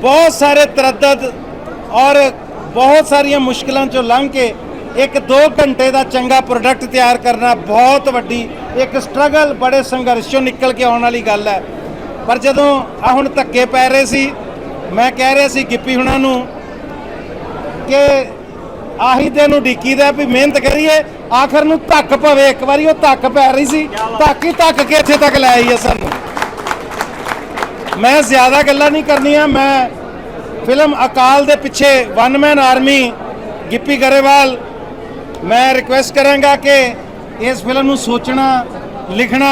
ਬਹੁਤ ਸਾਰੇ ਤਰੱਦਦ ਔਰ ਬਹੁਤ ਸਾਰੀਆਂ ਮੁਸ਼ਕਲਾਂ ਚੋਂ ਲੰਘ ਕੇ ਇੱਕ 2 ਘੰਟੇ ਦਾ ਚੰਗਾ ਪ੍ਰੋਡਕਟ ਤਿਆਰ ਕਰਨਾ ਬਹੁਤ ਵੱਡੀ ਇੱਕ ਸਟਰਗਲ ਬੜੇ ਸੰਘਰਸ਼ ਚੋਂ ਨਿਕਲ ਕੇ ਆਉਣ ਵਾਲੀ ਗੱਲ ਹੈ। ਪਰ ਜਦੋਂ ਆ ਹੁਣ ਧੱਕੇ ਪੈ ਰਹੇ ਸੀ, ਮੈਂ ਕਹਿ ਰਿਹਾ ਸੀ ਗਿੱਪੀ ਹੁਣਾਂ ਨੂੰ ਕਿ ਆਹੀ ਦਿਨ ਉਡੀਕੀ ਦਾ ਵੀ ਮਿਹਨਤ ਕਰੀਏ, ਆਖਰ ਨੂੰ ਧੱਕ ਪਵੇ, ਇੱਕ ਵਾਰੀ ਉਹ ਧੱਕ ਪੈ ਰਹੀ ਸੀ, ਧੱਕ ਹੀ ਧੱਕ ਕੇ ਇੱਥੇ ਤੱਕ ਲੈ ਆਈ ਹੈ ਸਾਨੂੰ। ਮੈਂ ਜ਼ਿਆਦਾ ਗੱਲਾਂ ਨਹੀਂ ਕਰਨੀਆਂ ਮੈਂ ਫਿਲਮ ਅਕਾਲ ਦੇ ਪਿੱਛੇ one man army Gippy Grewal ਮੈਂ ਰਿਕੁਐਸਟ ਕਰਾਂਗਾ ਕਿ ਇਸ ਫਿਲਮ ਨੂੰ ਸੋਚਣਾ ਲਿਖਣਾ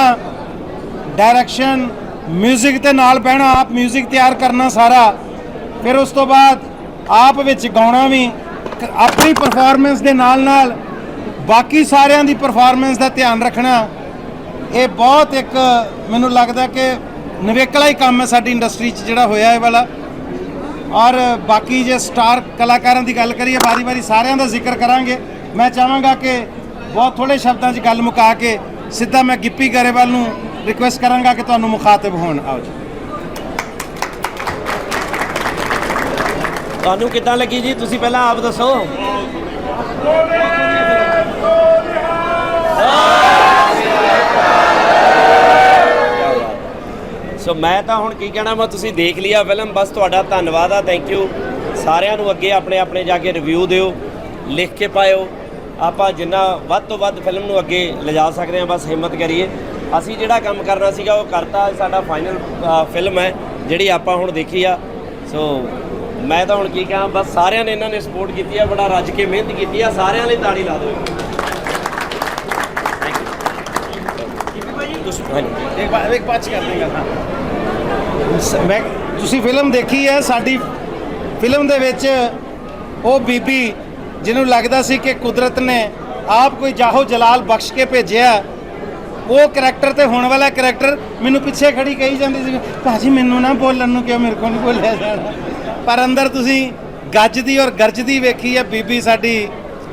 ਡਾਇਰੈਕਸ਼ਨ 뮤직 ਤੇ ਨਾਲ ਬਹਿਣਾ ਆਪ 뮤직 ਤਿਆਰ ਕਰਨਾ ਸਾਰਾ ਫਿਰ ਉਸ ਤੋਂ ਬਾਅਦ ਆਪ ਵਿੱਚ ਗਾਉਣਾ ਵੀ ਕ- ਆਪਣੀ ਪਰਫਾਰਮੈਂਸ ਦੇ ਨਾਲ ਨਾਲ ਬਾਕੀ ਸਾਰਿਆਂ ਦੀ ਪਰਫਾਰਮੈਂਸ ਦਾ ਧਿਆਨ ਰੱਖਣਾ ਇਹ ਬਹੁਤ ਇੱਕ ਮੈਨੂੰ ਲੱਗਦਾ ਕਿ ਨਿਵੇਕਲਾ ਹੀ ਕੰਮ ਹੈ ਸਾਡੀ ਇੰਡਸਟਰੀ 'ਚ ਜਿਹੜਾ ਹੋਇਆ ਇਹ ਵਾਲਾ। ਔਰ ਬਾਕੀ ਜੇ ਸਟਾਰ ਕਲਾਕਾਰਾਂ ਦੀ ਗੱਲ ਕਰੀਏ ਵਾਰੀ-ਵਾਰੀ ਸਾਰਿਆਂ ਦਾ ਜ਼ਿਕਰ ਕਰਾਂਗੇ। ਮੈਂ ਚਾਹਾਂਗਾ ਕਿ ਬਹੁਤ ਥੋੜੇ ਸ਼ਬਦਾਂ 'ਚ ਗੱਲ ਮੁਕਾ ਕੇ ਸਿੱਧਾ ਮੈਂ ਗਿੱਪੀ ਗਰੇਵਾਲ ਨੂੰ ਰਿਕੁਐਸਟ ਕਰਾਂਗਾ ਕਿ ਤੁਹਾਨੂੰ ਮੁਖਾਤਬ ਹੋਣ। ਆਓ ਜੀ। ਤੁਹਾਨੂੰ ਕਿੱਦਾਂ ਲੱਗੀ ਜੀ? ਤੁਸੀਂ ਪਹਿਲਾਂ ਆਪ ਦੱਸੋ ਸੋ ਮੈਂ ਤਾਂ ਹੁਣ ਕੀ ਕਹਿਣਾ ਮੈਂ ਤੁਸੀਂ ਦੇਖ ਲਿਆ ਫਿਲਮ ਬਸ ਤੁਹਾਡਾ ਧੰਨਵਾਦ ਆ ਥੈਂਕ ਯੂ ਸਾਰਿਆਂ ਨੂੰ ਅੱਗੇ ਆਪਣੇ ਆਪਣੇ ਜਾ ਕੇ ਰਿਵਿਊ ਦਿਓ ਲਿਖ ਕੇ ਪਾਇਓ। ਆਪਾਂ ਜਿੰਨਾ ਵੱਧ ਤੋਂ ਵੱਧ ਫਿਲਮ ਨੂੰ ਅੱਗੇ ਲਿਜਾ ਸਕਦੇ ਹਾਂ ਬਸ ਹਿੰਮਤ ਕਰੀਏ। ਅਸੀਂ ਜਿਹੜਾ ਕੰਮ ਕਰਨਾ ਸੀਗਾ ਉਹ ਕਰਤਾ ਸਾਡਾ ਫਾਈਨਲ ਫਿਲਮ ਹੈ ਜਿਹੜੀ ਆਪਾਂ ਹੁਣ ਦੇਖੀ ਆ। ਸੋ ਮੈਂ ਤਾਂ ਹੁਣ ਕੀ ਕਹਾਂ ਬਸ ਸਾਰਿਆਂ ਨੇ ਇਹਨਾਂ ਨੇ ਸਪੋਰਟ ਕੀਤੀ ਆ ਬੜਾ ਰੱਜ ਕੇ ਮਿਹਨਤ ਕੀਤੀ ਆ ਸਾਰਿਆਂ ਲਈ ਤਾੜੀ ਲਾ ਦਿਓ। ਇੱਕ ਬਾਤ ਇੱਕ ਬਾਤ ਕਰ ਦੇਗਾ ਮੈਂ ਤੁਸੀਂ ਫਿਲਮ ਦੇਖੀ ਹੈ, ਸਾਡੀ ਫਿਲਮ ਦੇ ਵਿੱਚ ਉਹ ਬੀਬੀ ਜਿਹਨੂੰ ਲੱਗਦਾ ਸੀ ਕਿ ਕੁਦਰਤ ਨੇ ਆਪ ਕੋਈ ਜਾਹੋ ਜਲਾਲ ਬਖਸ਼ ਕੇ ਭੇਜਿਆ, ਉਹ ਕੈਰੈਕਟਰ ਤੇ ਹੋਣ ਵਾਲਾ ਕੈਰੈਕਟਰ ਮੈਨੂੰ ਪਿੱਛੇ ਖੜੀ ਕਹੀ ਜਾਂਦੀ ਸੀ, ਭਾਜੀ, ਮੈਨੂੰ ਨਾ ਬੋਲਣ ਨੂੰ ਕਿਉਂ ਮੇਰੇ ਕੋਲ ਨਹੀਂ ਬੋਲਿਆ ਜਾਣਾ ਪਰ ਅੰਦਰ ਤੁਸੀਂ ਗੱਜਦੀ ਔਰ ਗਰਜਦੀ ਵੇਖੀ ਹੈ ਬੀਬੀ ਸਾਡੀ।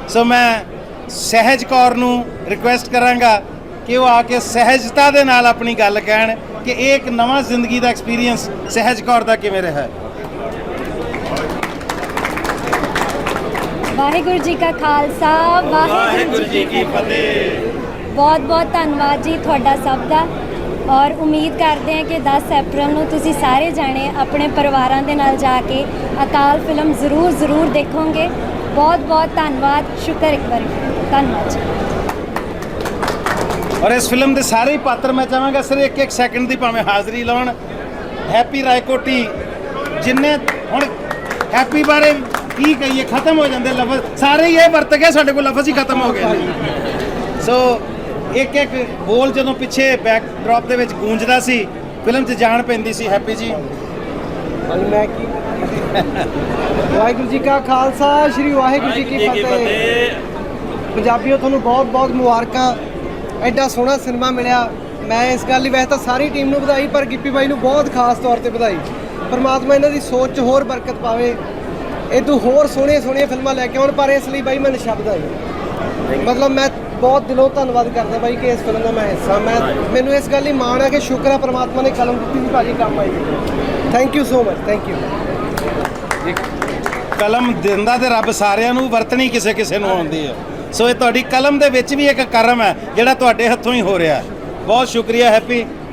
ਸੋ ਮੈਂ ਸਹਿਜ ਕੌਰ ਨੂੰ ਰਿਕੁਐਸਟ ਕਰਾਂਗਾ ਕਿ ਉਹ ਆ ਕੇ ਸਹਿਜਤਾ ਦੇ ਨਾਲ ਆਪਣੀ ਗੱਲ ਕਹਿਣ ਕਿ ਇਹ ਇੱਕ ਨਵਾਂ ਜ਼ਿੰਦਗੀ ਦਾ ਐਕਸਪੀਰੀਅੰਸ ਸਹਿਜ ਕੌਰ ਦਾ ਕਿਵੇਂ ਰਿਹਾ ਵਾਹਿਗੁਰੂ ਜੀ ਕਾ ਖਾਲਸਾ ਵਾਹਿਗੁਰੂ ਜੀ ਕੀ ਫਤਿਹ। ਬਹੁਤ ਬਹੁਤ ਧੰਨਵਾਦ ਜੀ ਤੁਹਾਡਾ ਸਭ ਦਾ। ਔਰ ਉਮੀਦ ਕਰਦੇ ਹਾਂ ਕਿ 10 ਅਪ੍ਰੈਲ ਨੂੰ ਤੁਸੀਂ ਸਾਰੇ ਜਾਣੇ ਆਪਣੇ ਪਰਿਵਾਰਾਂ ਦੇ ਨਾਲ ਜਾ ਕੇ ਅਕਾਲ ਫਿਲਮ ਜ਼ਰੂਰ ਜ਼ਰੂਰ ਦੇਖੋਗੇ। ਬਹੁਤ ਬਹੁਤ ਧੰਨਵਾਦ ਸ਼ੁਕਰ ਇੱਕ ਵਾਰੀ। ਧੰਨਵਾਦ ਜੀ। ਔਰ ਇਸ ਫਿਲਮ ਦੇ ਸਾਰੇ ਹੀ ਪਾਤਰ ਮੈਂ ਚਾਹਾਂਗਾ ਸਿਰ ਇੱਕ ਇੱਕ ਸੈਕਿੰਡ ਦੀ ਭਾਵੇਂ ਹਾਜ਼ਰੀ ਲਾਉਣ। ਹੈਪੀ ਰਾਏਕੋਟੀ ਜਿੰਨੇ ਹੁਣ ਹੈਪੀ ਬਾਰੇ ਕੀ ਕਹੀਏ ਖਤਮ ਹੋ ਜਾਂਦੇ ਲਫ਼ਜ਼। ਸਾਰੇ ਹੀ ਇਹ ਵਰਤ ਗਏ ਸਾਡੇ ਕੋਲ ਲਫ਼ਜ਼ ਹੀ ਖਤਮ ਹੋ ਗਏ ਨੇ। ਸੋ ਇੱਕ ਇੱਕ ਬੋਲ ਜਦੋਂ ਪਿੱਛੇ ਬੈਕ ਡ੍ਰੌਪ ਦੇ ਵਿੱਚ ਗੂੰਜਦਾ ਸੀ ਫਿਲਮ 'ਚ ਜਾਣ ਪੈਂਦੀ ਸੀ ਹੈਪੀ ਜੀ। ਮੈਂ ਕੀ ਵਾਹਿਗੁਰੂ ਜੀ ਕਾ ਖਾਲਸਾ ਸ੍ਰੀ ਵਾਹਿਗੁਰੂ ਜੀ ਕੀ ਫਤਿਹ। ਪੰਜਾਬੀਓ ਤੁਹਾਨੂੰ ਬਹੁਤ ਬਹੁਤ ਮੁਬਾਰਕਾਂ। ਐਡਾ ਸੋਹਣਾ ਸਿਨੇਮਾ ਮਿਲਿਆ। ਮੈਂ ਇਸ ਗੱਲ ਲਈ ਵੈਸੇ ਤਾਂ ਸਾਰੀ ਟੀਮ ਨੂੰ ਵਧਾਈ, ਪਰ ਗਿੱਪੀ ਬਾਈ ਨੂੰ ਬਹੁਤ ਖਾਸ ਤੌਰ ਤੇ ਵਧਾਈ। ਪਰਮਾਤਮਾ ਇਹਨਾਂ ਦੀ ਸੋਚ 'ਚ ਹੋਰ ਬਰਕਤ ਪਾਵੇ। ਇਹ ਤੋਂ ਹੋਰ ਸੋਹਣੀਆਂ ਸੋਹਣੀਆਂ ਫਿਲਮਾਂ ਲੈ ਕੇ ਆਉਣ, ਪਰ ਇਸ ਲਈ ਬਾਈ ਮੈਂ ਸ਼ਬਦ ਆਈ ਮਤਲਬ ਮੈਂ ਬਹੁਤ ਦਿਲੋਂ ਧੰਨਵਾਦ ਕਰਦਾ ਬਾਈ ਕਿ ਇਸ ਫਿਲਮ ਦਾ ਮੈਂ ਹਿੱਸਾ। ਮੈਂ ਮੈਨੂੰ ਇਸ ਗੱਲ ਲਈ ਮਾਣ ਆ ਕਿ ਸ਼ੁਕਰ ਆ ਪਰਮਾਤਮਾ ਨੇ ਕਲਮ ਦਿੱਤੀ ਸੀ ਭਾਜੀ ਕੰਮ ਆਈ। Thank you so much thank you ਕਲਮ ਦਿੰਦਾ ਤੇ ਰੱਬ ਸਾਰਿਆਂ ਨੂੰ, ਵਰਤਣੀ ਕਿਸੇ ਕਿਸੇ ਨੂੰ ਆਉਂਦੀ ਹੈ ਸੋ ਇਹ ਤੁਹਾਡੀ ਕਲਮ ਦੇ ਵਿੱਚ ਵੀ ਇੱਕ ਕਰਮ ਹੈ, ਜਿਹੜਾ ਤੁਹਾਡੇ ਹੱਥੋਂ ਹੀ ਹੋ ਰਿਹਾ ਬਹੁਤ ਸ਼ੁਕਰੀਆ, ਹੈਪੀ।